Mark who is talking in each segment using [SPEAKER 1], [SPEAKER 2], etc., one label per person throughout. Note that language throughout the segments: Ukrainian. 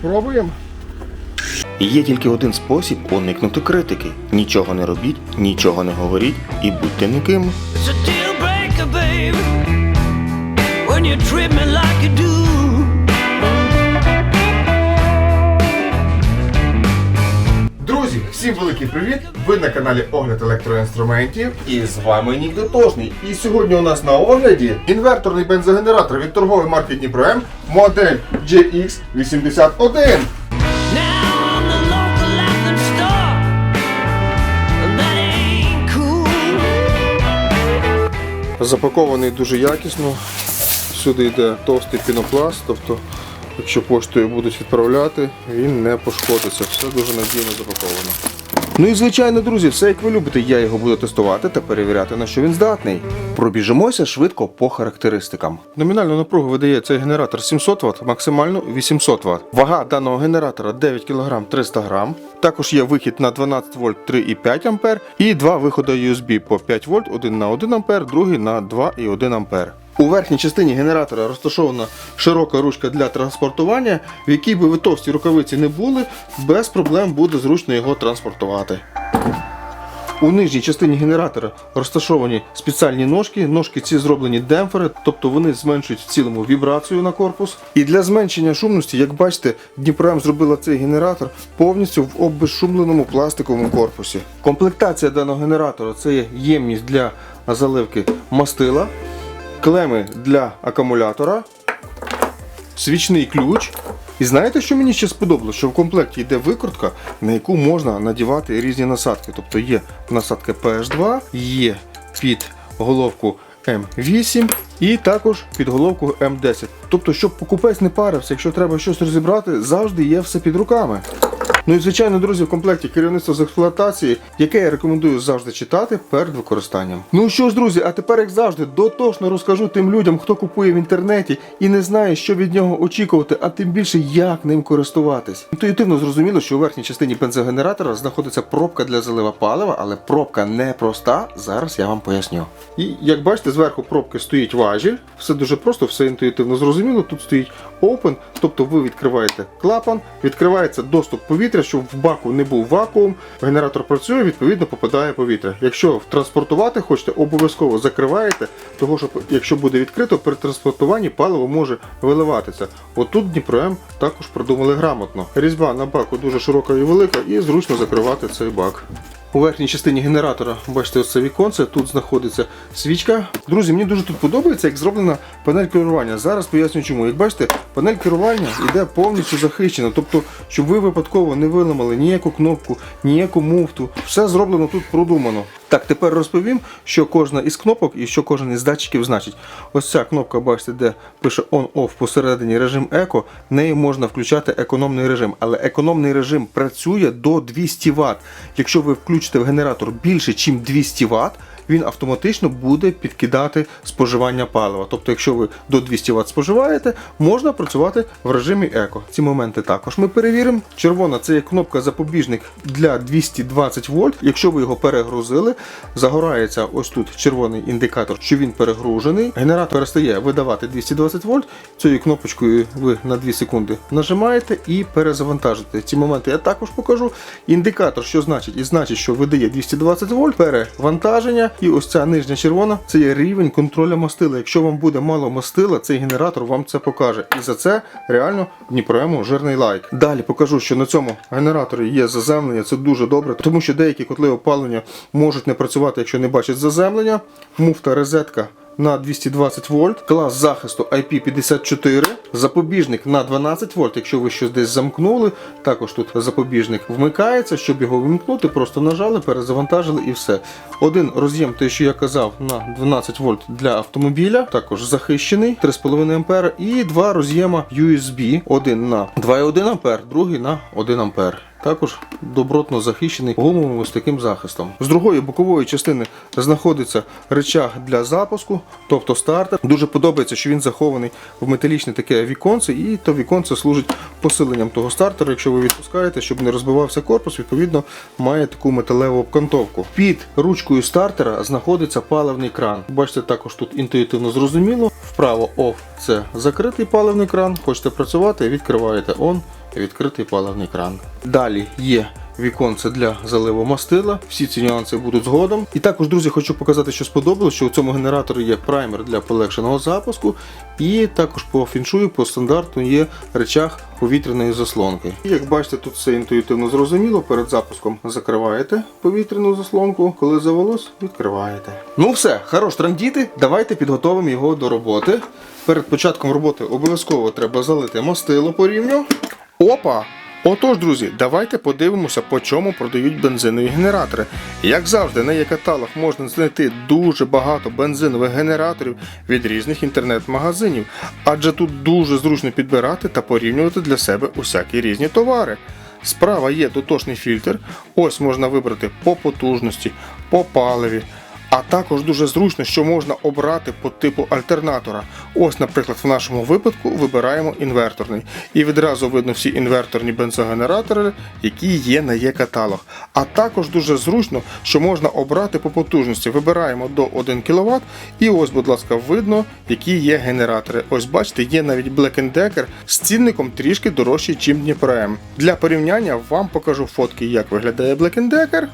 [SPEAKER 1] Пробуємо. Є тільки один спосіб уникнути критики. Нічого не робіть, нічого не говоріть і будьте ніким.
[SPEAKER 2] It's a deal breaker, baby, when you treat me like you do.
[SPEAKER 1] Всім великий привіт! Ви на каналі Огляд електроінструментів і з вами Нік Дотошний. І сьогодні у нас на огляді інверторний бензогенератор від торгової марки Дніпром модель GX81.
[SPEAKER 2] Now I'm the local anthem star, and that ain't cool.
[SPEAKER 1] Запакований дуже якісно. Всюди йде товстий пінопласт, тобто, якщо поштою будуть відправляти, він не пошкодиться. Все дуже надійно запаковано. Ну і звичайно, друзі, все як ви любите, я його буду тестувати та перевіряти, на що він здатний. Пробіжимося швидко по характеристикам. Номінальну напругу видає цей генератор 700 Вт, максимально 800 Вт. Вага даного генератора 9 кг 300 г. Також є вихід на 12 вольт 3,5 А і два виходи USB по 5 вольт, один на 1 А, другий на 2,1 А. У верхній частині генератора розташована широка ручка для транспортування, в якій би ви товсті рукавиці не були, без проблем буде зручно його транспортувати. У нижній частині генератора розташовані спеціальні ножки. Ножки ці зроблені демпфери, тобто вони зменшують в цілому вібрацію на корпус. І для зменшення шумності, як бачите, Дніпром зробила цей генератор повністю в обезшумленому пластиковому корпусі. Комплектація даного генератора це є ємність для заливки мастила, клеми для акумулятора, свічний ключ. І знаєте, що мені ще сподобалось? Що в комплекті йде викрутка, на яку можна надівати різні насадки. Тобто є насадка PH2, є під головку М8 і також під головку М10. Тобто, щоб покупець не парився, якщо треба щось розібрати, завжди є все під руками. Ну і звичайно, друзі, в комплекті керівництво з експлуатації, яке я рекомендую завжди читати перед використанням. Ну що ж, друзі, а тепер, як завжди, дотошно розкажу тим людям, хто купує в інтернеті і не знає, що від нього очікувати, а тим більше як ним користуватись. Інтуїтивно зрозуміло, що у верхній частині бензогенератора знаходиться пробка для залива палива, але пробка не проста. Зараз я вам поясню. І як бачите, зверху пробки стоїть важіль. Все дуже просто, все інтуїтивно зрозуміло. Тут стоїть open, тобто ви відкриваєте клапан, відкривається доступ повітря, щоб в баку не був вакуум. Генератор працює, відповідно попадає повітря. Якщо транспортувати хочете, обов'язково закриваєте, того що якщо буде відкрито, при транспортуванні паливо може виливатися. Отут Дніпром також продумали грамотно. Різьба на баку дуже широка і велика, і зручно закривати цей бак. У верхній частині генератора, бачите, ось це віконце, тут знаходиться свічка. Друзі, мені дуже тут подобається, як зроблена панель керування. Зараз поясню чому. Як бачите, панель керування йде повністю захищена. Тобто, щоб ви випадково не виламали ніяку кнопку, ніяку муфту. Все зроблено тут продумано. Так, тепер розповім, що кожна із кнопок і що кожен із датчиків значить. Ось ця кнопка, бачите, де пише on-off посередині режим еко, нею можна включати економний режим. Але економний режим працює до 200 Вт. Якщо ви включите в генератор більше, ніж 200 Вт, він автоматично буде підкидати споживання палива. Тобто, якщо ви до 200 Вт споживаєте, можна працювати в режимі еко. Ці моменти також ми перевіримо. Червона це є кнопка запобіжник для 220 вольт. Якщо ви його перегрузили, загорається ось тут червоний індикатор, що він перегружений. Генератор перестає видавати 220 вольт. Цією кнопочкою ви на 2 секунди нажимаєте і перезавантажите. Ці моменти я також покажу. Індикатор, що значить, і значить, що видає 220 вольт, перевантаження. І ось ця нижня червона це є рівень контроля мастила. Якщо вам буде мало мастила, цей генератор вам це покаже. І за це реально Дніпроему жирний лайк. Далі покажу, що на цьому генераторі є заземлення. Це дуже добре, тому що деякі котли опалення можуть не працювати, якщо не бачать заземлення. Муфта розетка на 220 вольт, клас захисту IP54, запобіжник на 12 вольт, якщо ви щось десь замкнули. Також тут запобіжник вмикається. Щоб його вимкнути, просто нажали, перезавантажили і все. Один роз'єм, те, що я казав, на 12 вольт для автомобіля, також захищений 3,5 ампера, і два роз'єма USB, один на 2,1 ампер, другий на 1 ампер. Також добротно захищений гумовим ось таким захистом. З другої бокової частини знаходиться речаг для запуску, тобто стартер. Дуже подобається, що він захований в металічне таке віконце, і то віконце служить посиленням того стартера. Якщо ви відпускаєте, щоб не розбивався корпус, відповідно має таку металеву обкантовку. Під ручкою стартера знаходиться паливний кран. Бачите, також тут інтуїтивно зрозуміло. Вправо off, це закритий паливний кран. Хочете працювати, відкриваєте он, відкритий паливний кран. Далі є віконце для заливу мастила. Всі ці нюанси будуть згодом. І також, друзі, хочу показати, що сподобалось, що у цьому генераторі є праймер для полегшеного запуску. І також по фіншую, по стандарту є речах повітряної заслонки. І як бачите, тут все інтуїтивно зрозуміло. Перед запуском закриваєте повітряну заслонку, коли завелось, відкриваєте. Ну все, хорош трандіти. Давайте підготовимо його до роботи. Перед початком роботи обов'язково треба залити мастило по рівню. Опа! Отож, друзі, давайте подивимося, по чому продають бензинові генератори. Як завжди, на є-каталог можна знайти дуже багато бензинових генераторів від різних інтернет-магазинів, адже тут дуже зручно підбирати та порівнювати для себе усякі різні товари. Справа є дотошний фільтр, ось можна вибрати по потужності, по паливі. А також дуже зручно, що можна обрати по типу альтернатора. Ось, наприклад, в нашому випадку вибираємо інверторний. І відразу видно всі інверторні бензогенератори, які є на є-каталог. А також дуже зручно, що можна обрати по потужності. Вибираємо до 1 кВт, і ось, будь ласка, видно, які є генератори. Ось бачите, є навіть Black Decker з цінником трішки дорожчий, ніж Дніпро М. Для порівняння вам покажу фотки, як виглядає Black Decker.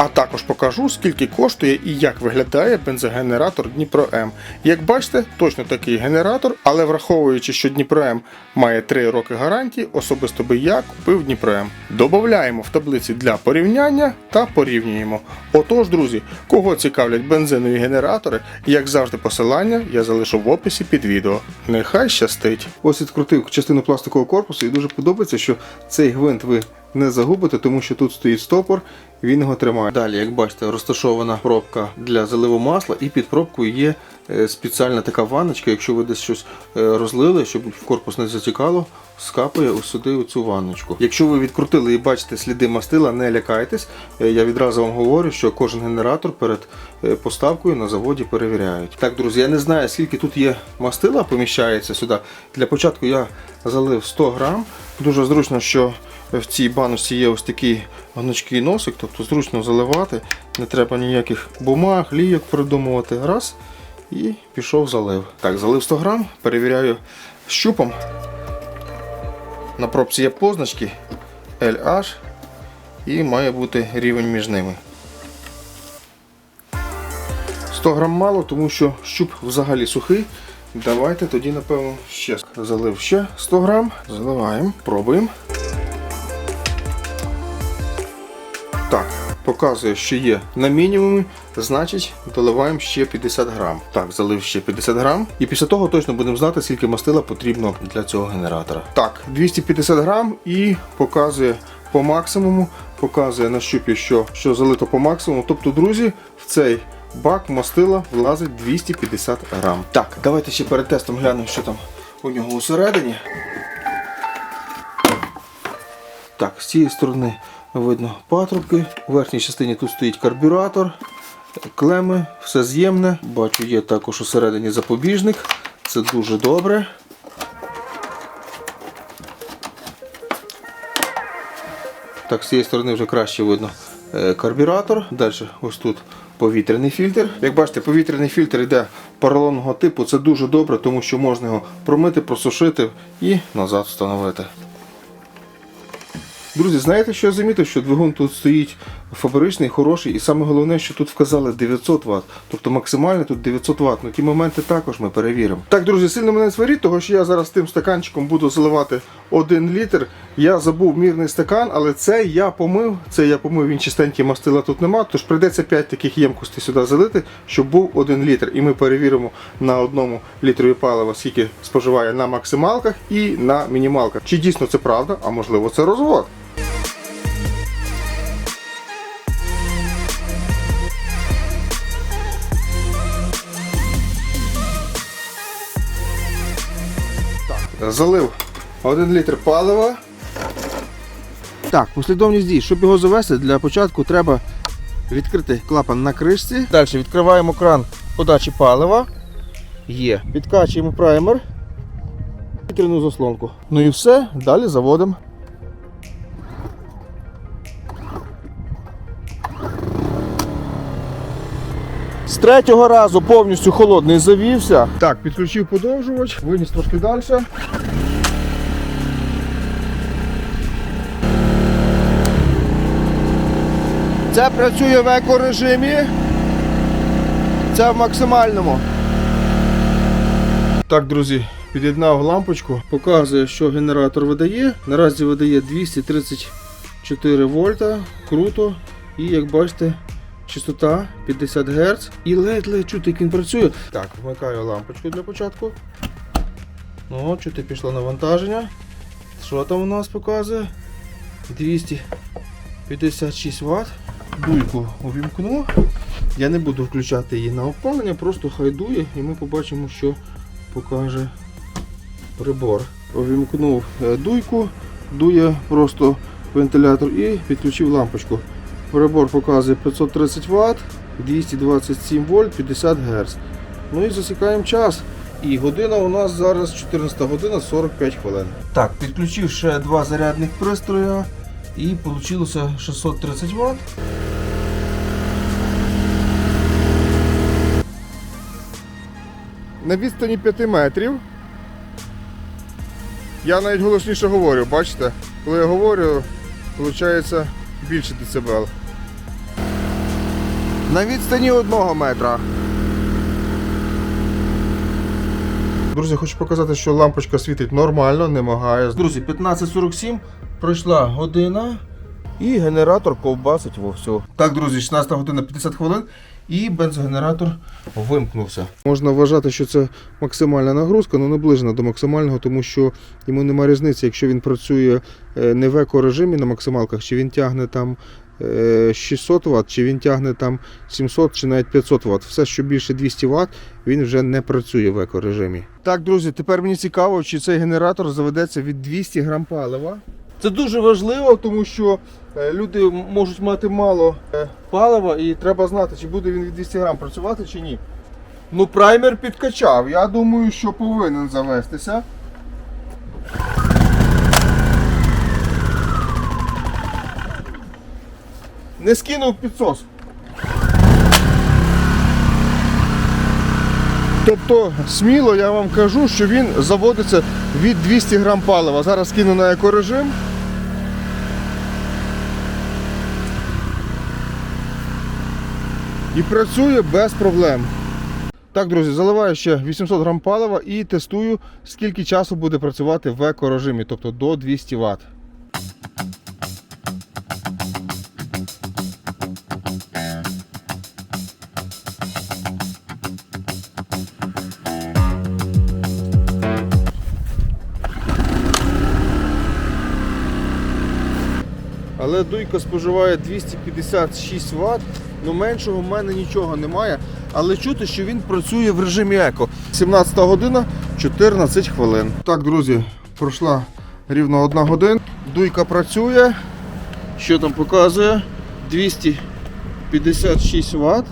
[SPEAKER 1] А також покажу, скільки коштує і як виглядає бензогенератор Дніпро М. Як бачите, точно такий генератор, але враховуючи, що Дніпро М має 3 роки гарантії, особисто би я купив Дніпро М. Додаємо в таблиці для порівняння та порівнюємо. Отож, друзі, кого цікавлять бензинові генератори, як завжди, посилання я залишу в описі під відео. Нехай щастить. Ось відкрутив частину пластикового корпусу і дуже подобається, що цей гвинт ви не загубите, тому що тут стоїть стопор, він його тримає. Далі, як бачите, розташована пробка для заливу масла, і під пробкою є е, спеціальна така ванночка. Якщо ви десь щось е, розлили, щоб в корпус не затікало, скапує сюди у цю ванночку. Якщо ви відкрутили і бачите сліди мастила, не лякайтесь. Е, Я відразу вам говорю, що кожен генератор перед поставкою на заводі перевіряють. Так, друзі, я не знаю, скільки тут є мастила, поміщається сюди. Для початку я залив 100 грам. Дуже зручно, що в цій баночці є ось такий гнучкий носик, тобто зручно заливати, не треба ніяких бумаг, лійок придумувати. Раз. І пішов залив. Так, залив 100 грам, перевіряю щупом. На пробці є позначки LH і має бути рівень між ними. 100 грам мало, тому що щуп взагалі сухий. Давайте тоді, напевно, ще залив ще 100 грам. Заливаємо, пробуємо. Так, показує, що є на мінімумі, значить доливаємо ще 50 грам. Так, залив ще 50 грам. І після того точно будемо знати, скільки мастила потрібно для цього генератора. Так, 250 грам і показує по максимуму, показує на щупі, що, що залито по максимуму. Тобто, друзі, в цей бак мастила влазить 250 грам. Так, давайте ще перед тестом глянемо, що там у нього усередині. Так, з цієї сторони видно патрубки. У верхній частині тут стоїть карбюратор, клеми, все з'ємне. Бачу, є також усередині запобіжник. Це дуже добре. Так, з цієї сторони вже краще видно е, карбюратор. Далі ось тут повітряний фільтр. Як бачите, повітряний фільтр йде поролонного типу. Це дуже добре, тому що можна його промити, просушити і назад встановити. Друзі, знаєте, що я замітив? Що двигун тут стоїть фабричний, хороший, і саме головне, що тут вказали 900 Вт. Тобто максимально тут 900 Вт. Ну ті моменти також ми перевіримо. Так, друзі, сильно мене не сваріть, тому що я зараз тим стаканчиком буду заливати 1 літр. Я забув мірний стакан, але це я помив. Це я помив, він чистенький мастила тут нема. Тож прийдеться 5 таких ємкостей сюди залити, щоб був 1 літр. І ми перевіримо на одному літрові палива, скільки споживає на максималках і на мінімалках. Чи дійсно це правда, а можливо це розвод. Залив 1 літр палива. Так, послідовність дій. Щоб його завести, для початку треба відкрити клапан на кришці. Далі відкриваємо кран подачі палива. Є. Підкачуємо праймер. Вітряну заслонку. Ну і все, далі заводимо. Третього разу повністю холодний завівся. Так, підключив подовжувач, виніс трошки далі. Це працює в екорежимі. Це в максимальному. Так, друзі, під'єднав лампочку. Показує, що генератор видає. Наразі видає 234 вольта. Круто. І як бачите, частота 50 Гц. І ледь-ледь чути, як він працює. Так, вмикаю лампочку для початку. Ну, чути пішло навантаження. Що там у нас показує? 256 Вт. Дуйку увімкну. Я не буду включати її на опалення, просто хай дує і ми побачимо, що покаже прибор. Увімкнув е, дуйку, дує просто вентилятор і підключив лампочку. Прибор показує 530 Вт, 227 вольт, 50 Гц. Ну і засікаємо час. І година у нас зараз 14 година 45 хвилин. Так, підключив ще два зарядних пристрої і вийшло 630 Вт. На відстані 5 метрів. Я навіть голосніше говорю, бачите? Коли я говорю, виходить більше децибел. На відстані одного метра. Друзі, хочу показати, що лампочка світить нормально, не магає. Друзі, 15.47 пройшла година. І генератор ковбасить вовсю. Так, друзі, 16 година 50 хвилин і бензогенератор вимкнувся. Можна вважати, що це максимальна нагрузка, але наближена до максимального, тому що йому немає різниці, якщо він працює е, не в еко-режимі на максималках, чи він тягне там е, 600 Вт, чи він тягне там 700 чи навіть 500 Вт. Все, що більше 200 Вт, він вже не працює в еко-режимі. Так, друзі, тепер мені цікаво, чи цей генератор заведеться від 200 грам палива. Це дуже важливо, тому що е, люди можуть мати мало е, палива і треба знати, чи буде він від 200 грам працювати чи ні. Ну, праймер підкачав. Я думаю, що повинен завестися. Не скинув підсос. Тобто, сміло я вам кажу, що він заводиться від 200 грам палива. Зараз кину на екорежим. І працює без проблем. Так, друзі, заливаю ще 800 грам палива і тестую, скільки часу буде працювати в екорежимі, тобто до 200 Вт. Але дуйка споживає 256 Вт, ну меншого в мене нічого немає. Але чути, що він працює в режимі еко. 17 година 14 хвилин. Так, друзі, пройшла рівно одна година. Дуйка працює. Що там показує? 256 Вт.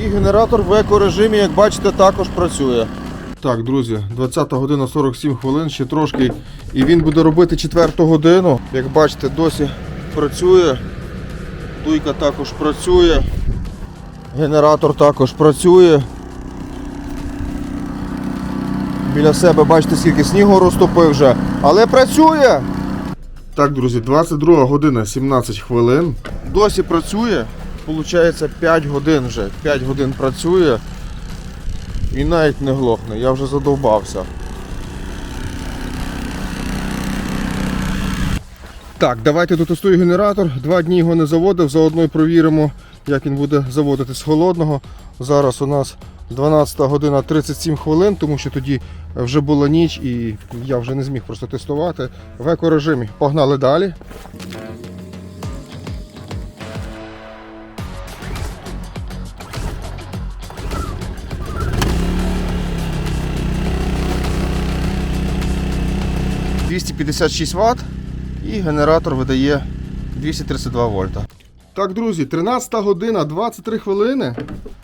[SPEAKER 1] І генератор в еко-режимі, як бачите, також працює. Так, друзі, 20 година 47 хвилин, ще трошки. І він буде робити 4 годину. Як бачите, досі працює. Дуйка також працює. Генератор також працює. Біля себе бачите, скільки снігу розтопив вже. Але працює! Так, друзі, 22 година 17 хвилин. Досі працює. Получається 5 годин вже. 5 годин працює. І навіть не глохне, я вже задовбався. Так, давайте дотестую генератор. Два дні його не заводив, заодно й провіримо, як він буде заводити з холодного. Зараз у нас 12 година 37 хвилин, тому що тоді вже була ніч і я вже не зміг просто тестувати. В екорежимі. Погнали далі. «256 Вт і генератор видає 232 вольта. Так, друзі, 13 година 23 хвилини.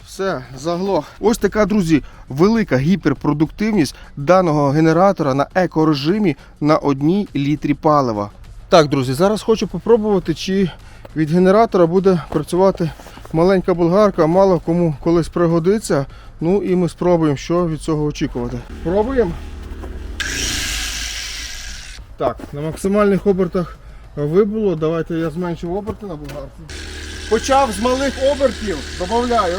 [SPEAKER 1] Все, заглох. Ось така, друзі, велика гіперпродуктивність даного генератора на екорежимі на одній літрі палива. Так, друзі, зараз хочу попробувати, чи від генератора буде працювати маленька болгарка, мало кому колись пригодиться. Ну і ми спробуємо, що від цього очікувати. Пробуємо. Так, на максимальних обертах вибуло. Давайте я зменшу оберти на болгарці. Почав з малих обертів, додаю.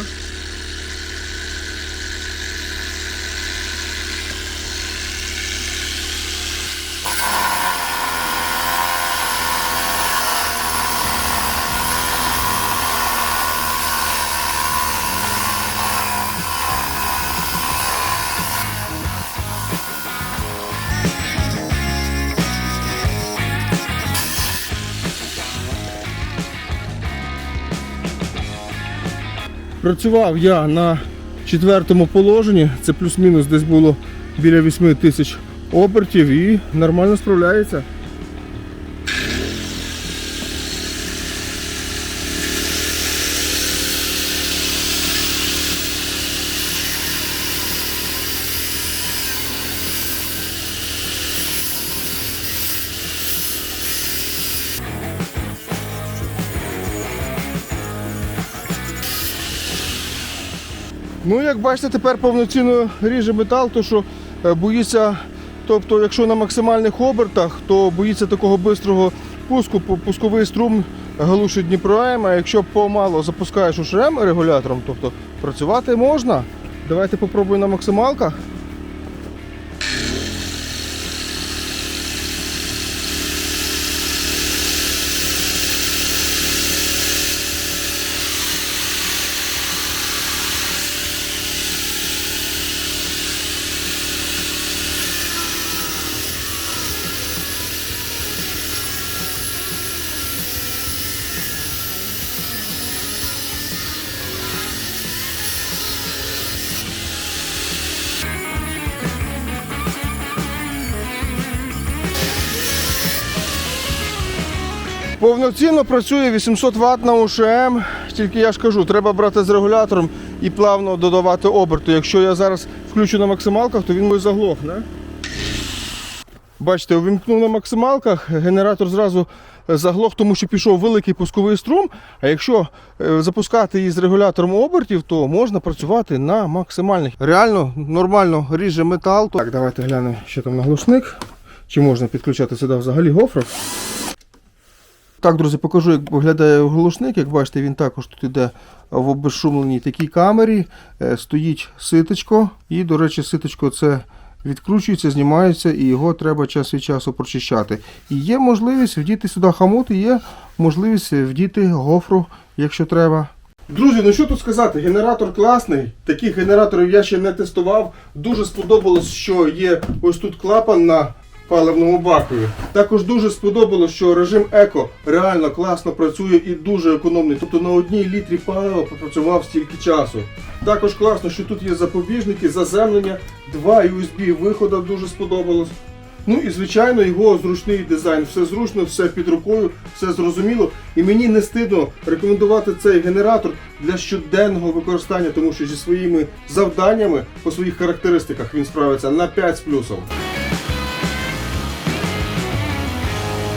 [SPEAKER 1] Працював я на четвертому положенні, це плюс-мінус десь було біля 8 тисяч обертів і нормально справляється. Ну, як бачите, тепер повноцінно ріже метал, то що е, боїться, тобто, якщо на максимальних обертах, то боїться такого бистрого пуску, пу- пусковий струм глушить Дніпро М, а якщо помало запускаєш УШМ регулятором, тобто працювати можна. Давайте попробую на максималках. Повноцінно працює 800 Вт на УШМ, тільки я ж кажу, треба брати з регулятором і плавно додавати оберту. Якщо я зараз включу на максималках, то він мій заглохне. Бачите, увімкнув на максималках, генератор зразу е, заглох, тому що пішов великий пусковий струм. А якщо е, запускати її з регулятором обертів, то можна працювати на максимальних. Реально нормально ріже метал. Так, давайте глянемо, що там на глушник. Чи можна підключати сюди взагалі гофров. Так, друзі, покажу, як виглядає глушник. Як бачите, він також тут іде в обезшумленій такій камері. Е, Стоїть ситочко, і, до речі, ситочко це відкручується, знімається, і його треба час від часу прочищати. І є можливість вдіти сюди хамут, і є можливість вдіти гофру, якщо треба. Друзі, ну що тут сказати? Генератор класний. Таких генераторів я ще не тестував. Дуже сподобалось, що є ось тут клапан на паливному бакові. Також дуже сподобалось, що режим еко реально класно працює і дуже економний. Тобто на одній літрі палива попрацював стільки часу. Також класно, що тут є запобіжники, заземлення, два USB виходи дуже сподобалось. Ну і звичайно його зручний дизайн. Все зручно, все під рукою, все зрозуміло. І мені не стидно рекомендувати цей генератор для щоденного використання, тому що зі своїми завданнями по своїх характеристиках він справиться на 5 з плюсом.